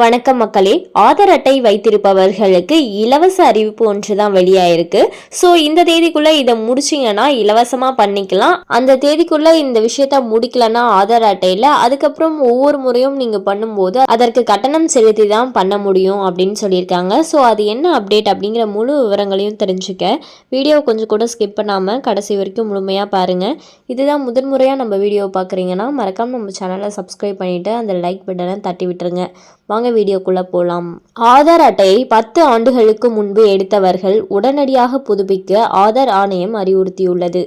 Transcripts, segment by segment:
வணக்கம் மக்களே. ஆதார் அட்டை வைத்திருப்பவர்களுக்கு இலவச அறிவிப்பு ஒன்று தான் வெளியாயிருக்கு. ஸோ இந்த தேதிக்குள்ளே இதை முடிச்சிங்கன்னா இலவசமாக பண்ணிக்கலாம். அந்த தேதிக்குள்ளே இந்த விஷயத்த முடிக்கலன்னா ஆதார் அட்டையில் அதுக்கப்புறம் ஒவ்வொரு முறையும் நீங்கள் பண்ணும்போது அதற்கு கட்டணம் செலுத்தி தான் பண்ண முடியும் அப்படின்னு சொல்லியிருக்காங்க. ஸோ அது என்ன அப்டேட் அப்படிங்கிற முழு விவரங்களையும் தெரிஞ்சுக்க. வீடியோ கொஞ்சம் கூட ஸ்கிப் பண்ணாமல் கடைசி வரைக்கும் முழுமையாக பாருங்கள் இதுதான் முதன்முறையாக நம்ம வீடியோ பார்க்குறீங்கன்னா மறக்காமல் நம்ம சேனலை சப்ஸ்கிரைப் பண்ணிவிட்டு அந்த லைக் பட்டனை தட்டி விட்டுருங்க. வாங்க வீடியோக்குள்ளே போகலாம் ஆதார் அட்டையை பத்து ஆண்டுகளுக்கு முன்பு எடுத்தவர்கள் உடனடியாக புதுப்பிக்க ஆதார் ஆணையம் அறிவுறுத்தியுள்ளது.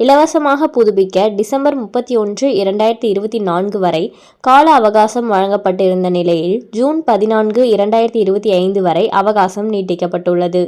இலவசமாக புதுப்பிக்க டிசம்பர் முப்பத்தி ஒன்று இரண்டாயிரத்தி இருபத்தி நான்கு வரை கால அவகாசம் வழங்கப்பட்டிருந்த நிலையில் ஜூன் பதினான்கு இரண்டாயிரத்தி இருபத்தி ஐந்து வரை அவகாசம் நீட்டிக்கப்பட்டுள்ளது.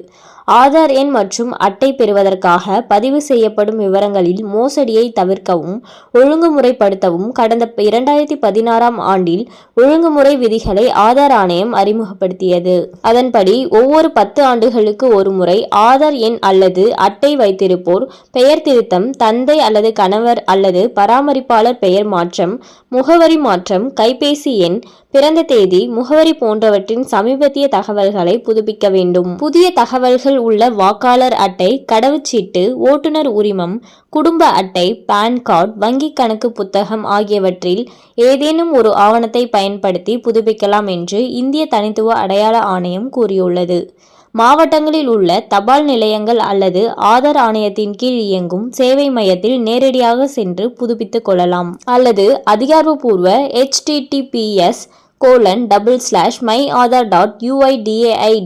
ஆதார் எண் மற்றும் அட்டை பெறுவதற்காக பதிவு செய்யப்படும் விவரங்களில் மோசடியை தவிர்க்கவும் ஒழுங்குமுறைப்படுத்தவும் கடந்த இரண்டாயிரத்தி பதினாறாம் ஆண்டில் ஒழுங்குமுறை விதிகளை ஆதார் ஆணையம் அறிமுகப்படுத்தியது. அதன்படி ஒவ்வொரு பத்து ஆண்டுகளுக்கு ஒரு முறை ஆதார் எண் அல்லது அட்டை வைத்திருப்போர் பெயர் திருத்தம் தந்தை அல்லது கணவர் அல்லது பராமரிப்பாளர் பெயர் மாற்றம் முகவரி மாற்றம் கைபேசி எண் பிறந்த தேதி முகவரி போன்றவற்றின் சமீபத்திய தகவல்களை புதுப்பிக்க வேண்டும். புதிய தகவல்கள் உள்ள வாக்காளர் அட்டை கடவுச்சீட்டு ஓட்டுநர் உரிமம் குடும்ப அட்டை பான் கார்டு வங்கி கணக்கு புத்தகம் ஆகியவற்றில் ஏதேனும் ஒரு ஆவணத்தை பயன்படுத்தி புதுப்பிக்கலாம் என்று இந்திய தனித்துவ அடையாள ஆணையம் கூறியுள்ளது. மாவட்டங்களில் உள்ள தபால் நிலையங்கள் அல்லது ஆதார் ஆணையத்தின் கீழ் இயங்கும் சேவை மையத்தில் நேரடியாக சென்று புதுப்பித்துக் கொள்ளலாம். அல்லது அதிகாரப்பூர்வ HTTPS colon double slash my author dot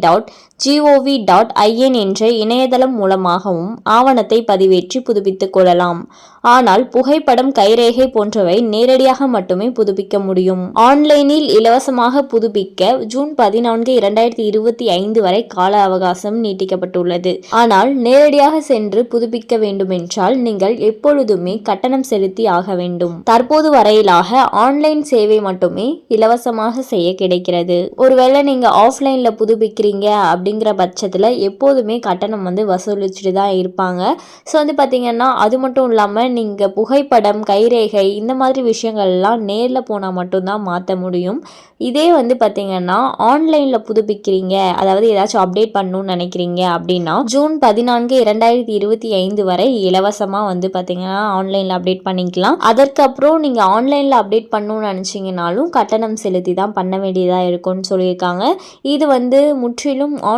dot GOV dot IN என்ற இணையதளம் மூலமாகவும் ஆவணத்தை பதிவேற்றி புதுப்பித்துக் கொள்ளலாம். ஆனால் புகைப்படம் கைரேகை போன்றவை நேரடியாக மட்டுமே புதுப்பிக்க முடியும். ஆன்லைனில் இலவசமாக புதுப்பிக்க ஜூன் பதினான்கு இரண்டாயிரத்தி இருபத்தி ஐந்து வரை கால அவகாசம் நீட்டிக்கப்பட்டுள்ளது. ஆனால் நேரடியாக சென்று புதுப்பிக்க வேண்டுமென்றால் நீங்கள் எப்பொழுதுமே கட்டணம் செலுத்தி ஆக வேண்டும். தற்போது வரையிலாக ஆன்லைன் சேவை மட்டுமே இலவசமாக செய்ய கிடைக்கிறது. ஒருவேளை நீங்க ஆஃப்லைன்ல புதுப்பிக்கிறீங்க அப்படி அப்படிங்கிற பட்சத்தில் எப்போதுமே கட்டணம் வந்து வசூலிச்சுட்டு தான் இருப்பாங்க. ஸோ வந்து பார்த்திங்கன்னா அது மட்டும் இல்லாமல் நீங்கள் புகைப்படம் கைரேகை இந்த மாதிரி விஷயங்கள்லாம் நேரில் போனால் மட்டும்தான் மாற்ற முடியும். இதே வந்து பார்த்திங்கன்னா ஆன்லைனில் புதுப்பிக்கிறீங்க அதாவது ஏதாச்சும் அப்டேட் பண்ணணும்னு நினைக்கிறீங்க அப்படின்னா ஜூன் பதினான்கு இரண்டாயிரத்தி இருபத்தி ஐந்து வரை இலவசமாக வந்து பார்த்திங்கன்னா ஆன்லைனில் அப்டேட் பண்ணிக்கலாம். அதற்கப்புறம் நீங்கள் ஆன்லைனில் அப்டேட் பண்ணணும்னு நினச்சிங்கனாலும் கட்டணம் செலுத்தி தான் பண்ண வேண்டியதாக இருக்கும்னு சொல்லியிருக்காங்க. இது வந்து முற்றிலும் ஆன்